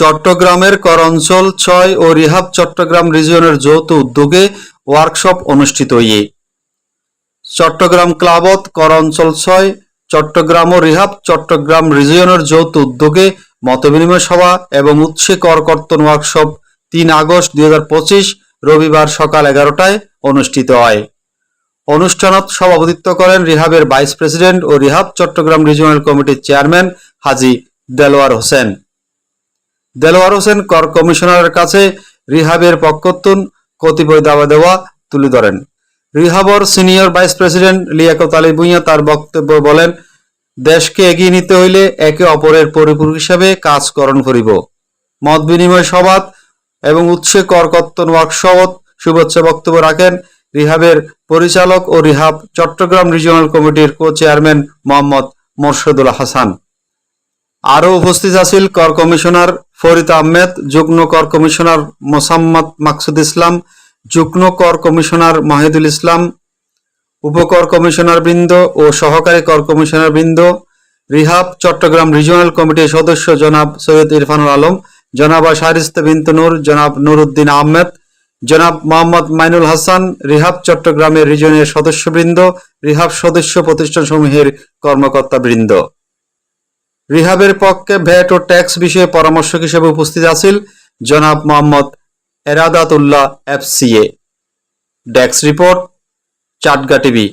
চট্টগ্রামের কর অঞ্চল ছয় ও রিহাব চট্টগ্রাম রিজিয়নের যৌথ উদ্যোগে ওয়ার্কশপ অনুষ্ঠিত ইয়ে চট্টগ্রাম ক্লাবত কর অঞ্চল ছয়, চট্টগ্রাম ও রিহাব চট্টগ্রাম রিজিয়নের যৌথ উদ্যোগে মতবিনিময় সভা এবং উৎসে কর কর্তন ওয়ার্কশপ তিন আগস্ট দুই হাজার পঁচিশ রবিবার সকাল এগারোটায় অনুষ্ঠিত হয়। অনুষ্ঠানত সভাপতিত্ব করেন রিহাবের ভাইস প্রেসিডেন্ট ও রিহাব চট্টগ্রাম রিজিওনাল কমিটির চেয়ারম্যান হাজি দেলোয়ার হোসেন। দেলোয়ার হোসেন কর কমিশনারের কাছে রিহাবের পক্ষতুন কতিপয় দাবা দেওয়া তুলে ধরেন। রিহাবর senior vice president Liakat Ali Bhuiyan তার বক্তব্য বলেন, দেশকে এগিয়ে নিতে হইলে একে অপরের পরিপূরক হিসাবে কাজ করণ করিব। মত বিনিময় সভাত এবং উৎসে কর কর্তন ওয়ার্কশপত শুভেচ্ছা বক্তব্য রাখেন রিহাবের পরিচালক ও রিহাব চট্টগ্রাম রিজিওনাল কমিটির কো চেয়ারম্যান মোহাম্মদ মোর্শেদুল হাসান। আরও উপস্থিত আছিল কর কমিশনার ফরিদ আহমেদ, যুগ্ম কর কমিশনার মোসাম্মদ মাকসুদ ইসলাম, যুগ্ম কর কমিশনার মাহিদুল ইসলাম, উপকর কমিশনার বৃন্দ ও সহকারী কর কমিশনার বৃন্দ, রিহাব চট্টগ্রাম রিজিওনাল কমিটির সদস্য জনাব সৈয়দ ইরফানুল আলম, জনাব শারিস্তে বিন্ত নূর, জনাব নুরুদ্দিন আহমেদ, জনাব মোহাম্মদ মাইনুল হাসান, রিহাব চট্টগ্রামের রিজনের সদস্যবৃন্দ, রিহাব সদস্য প্রতিষ্ঠানসমূহের কর্মকর্তাবৃন্দ। রিহাবের পক্ষে ভ্যাট ও ট্যাক্স বিষয়ে পরামর্শক হিসেবে উপস্থিত আছেন জনাব মোহাম্মদ এরাদাতুল্লাহ এফসিএ। ডেক্স রিপোর্ট, চাটগা টিভি।